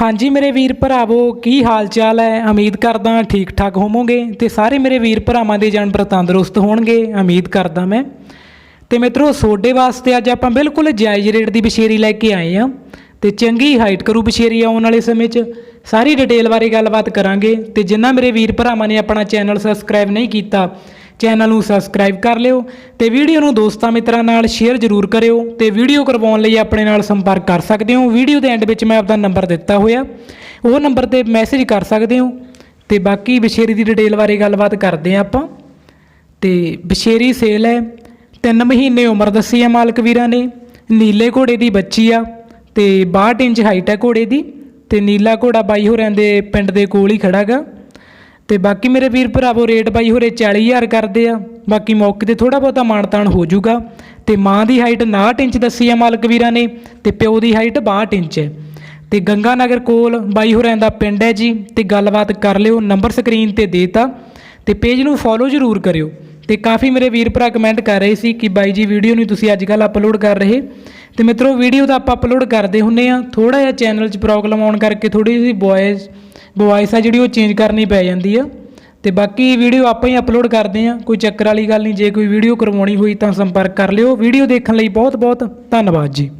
ਹਾਂਜੀ ਮੇਰੇ ਵੀਰ ਭਰਾਵੋ, ਕੀ ਹਾਲ ਚਾਲ ਹੈ? ਉਮੀਦ ਕਰਦਾ ਠੀਕ ਠਾਕ ਹੋਵੋਗੇ ਤੇ ਸਾਰੇ ਮੇਰੇ ਵੀਰ ਭਰਾਵਾਂ ਦੇ ਜਾਨਵਰ ਤੰਦਰੁਸਤ ਹੋਣਗੇ, ਉਮੀਦ ਕਰਦਾ ਮੈਂ। ਤੇ ਮਿੱਤਰੋ, ਸੋਡੇ ਵਾਸਤੇ ਅੱਜ ਆਪਾਂ ਬਿਲਕੁਲ ਜਾਇਜ਼ ਰੇਟ ਦੀ ਬਸ਼ੇਰੀ ਲੈ ਕੇ ਆਏ ਆ ਤੇ ਚੰਗੀ ਹਾਈਟ ਕਰੂ ਬਸ਼ੇਰੀ ਆਉਣ ਵਾਲੇ ਸਮੇਂ 'ਚ ਸਾਰੀ ਡਿਟੇਲ ਬਾਰੇ ਗੱਲਬਾਤ ਕਰਾਂਗੇ। ਤੇ ਜਿੰਨਾ ਮੇਰੇ ਵੀਰ ਭਰਾਵਾਂ ਨੇ ਆਪਣਾ ਚੈਨਲ ਸਬਸਕ੍ਰਾਈਬ ਨਹੀਂ ਕੀਤਾ ਚੈਨਲ ਨੂੰ ਸਬਸਕ੍ਰਾਈਬ ਕਰ ਲਿਓ ਤੇ ਵੀਡੀਓ ਨੂੰ ਦੋਸਤਾਂ ਮਿੱਤਰਾਂ ਨਾਲ ਸ਼ੇਅਰ ਜ਼ਰੂਰ ਕਰਿਓ ਤੇ ਵੀਡੀਓ ਕਰਵਾਉਣ ਲਈ ਆਪਣੇ ਨਾਲ ਸੰਪਰਕ ਕਰ ਸਕਦੇ ਹੋ। ਵੀਡੀਓ ਦੇ ਐਂਡ ਵਿੱਚ ਮੈਂ ਆਪਦਾ ਨੰਬਰ ਦਿੱਤਾ ਹੋਇਆ। ਉਹ ਨੰਬਰ ਤੇ ਮੈਸੇਜ ਕਰ ਸਕਦੇ ਹੋ। ਤੇ ਬਾਕੀ ਬਸ਼ੇਰੀ ਦੀ ਡਿਟੇਲ ਬਾਰੇ ਗੱਲਬਾਤ ਕਰਦੇ ਹਾਂ ਆਪਾਂ। ਤੇ ਬਸ਼ੇਰੀ ਸੇਲ ਹੈ। 3 ਮਹੀਨੇ ਉਮਰ ਦੱਸੀ ਹੈ ਮਾਲਕ ਵੀਰਾਂ ਨੇ। ਨੀਲੇ ਘੋੜੇ ਦੀ ਬੱਚੀ ਆ ਤੇ 62 ਇੰਚ ਹਾਈਟ ਹੈ ਘੋੜੇ ਦੀ। ਤੇ ਨੀਲਾ ਘੋੜਾ ਬਾਈ ਹੋਰਾਂ ਦੇ ਪਿੰਡ ਦੇ ਕੋਲ ਹੀ ਖੜਾਗਾ ਤੇ ਬਾਕੀ ਮੇਰੇ ਵੀਰ ਭਰਾਵੋ, ਰੇਟ ਬਾਈ ਹੋਰੇ 40000 ਕਰਦੇ ਆ। ਬਾਕੀ ਮੌਕੇ ਤੇ ਥੋੜਾ ਬਹੁਤਾ ਮਾਨਤਾਨ ਹੋ ਜਾਊਗਾ। ਤੇ ਮਾਂ ਦੀ ਹਾਈਟ 69 ਇੰਚ ਦੱਸੀ ਆ ਮਾਲਕ ਵੀਰਾਂ ਨੇ ਤੇ ਪਿਓ ਦੀ ਹਾਈਟ 62 ਇੰਚ। ਹੈ ਤੇ ਗੰਗਾ ਨਗਰ ਕੋਲ ਬਾਈ ਹੋਰਾਂ ਦਾ ਪਿੰਡ ਹੈ ਜੀ, ਤੇ ਗੱਲਬਾਤ ਕਰ ਲਿਓ, ਨੰਬਰ ਸਕਰੀਨ ਤੇ ਦੇਤਾ। ਤੇ ਪੇਜ ਨੂੰ ਫੋਲੋ ਜ਼ਰੂਰ ਕਰਿਓ। ਤੇ ਕਾਫੀ ਮੇਰੇ ਵੀਰ ਭਰਾ ਕਮੈਂਟ ਕਰ ਰਹੇ ਸੀ ਕਿ ਬਾਈ ਜੀ ਵੀਡੀਓ ਨਹੀਂ ਤੁਸੀਂ ਅੱਜ ਕੱਲ੍ਹ ਅਪਲੋਡ ਕਰ ਰਹੇ। ਤੇ ਮਿੱਤਰੋ ਵੀਡੀਓ ਤਾਂ ਆਪਾਂ ਅਪਲੋਡ ਕਰਦੇ ਹੁੰਨੇ ਆ। ਥੋੜਾ ਜਿਹਾ ਚੈਨਲ 'ਚ ਪ੍ਰੋਬਲਮ ਆਉਣ ਕਰਕੇ ਥੋੜੀ ਜਿਹੀ ਵੌਇਸ ਵੌਇਸ ਆ ਜਿਹੜੀ ਉਹ ਚੇਂਜ ਕਰਨੀ ਪੈ ਜਾਂਦੀ ਆ। ਤੇ ਬਾਕੀ ਵੀਡੀਓ ਆਪਾਂ ਹੀ ਅਪਲੋਡ ਕਰਦੇ ਆ ਕੋਈ ਚੱਕਰ ਵਾਲੀ ਗੱਲ ਨਹੀਂ, ਜੇ ਕੋਈ ਵੀਡੀਓ ਕਰਵਾਉਣੀ ਹੋਈ ਤਾਂ ਸੰਪਰਕ ਕਰ ਲਿਓ। ਵੀਡੀਓ ਦੇਖਣ ਲਈ ਬਹੁਤ ਬਹੁਤ ਧੰਨਵਾਦ ਜੀ।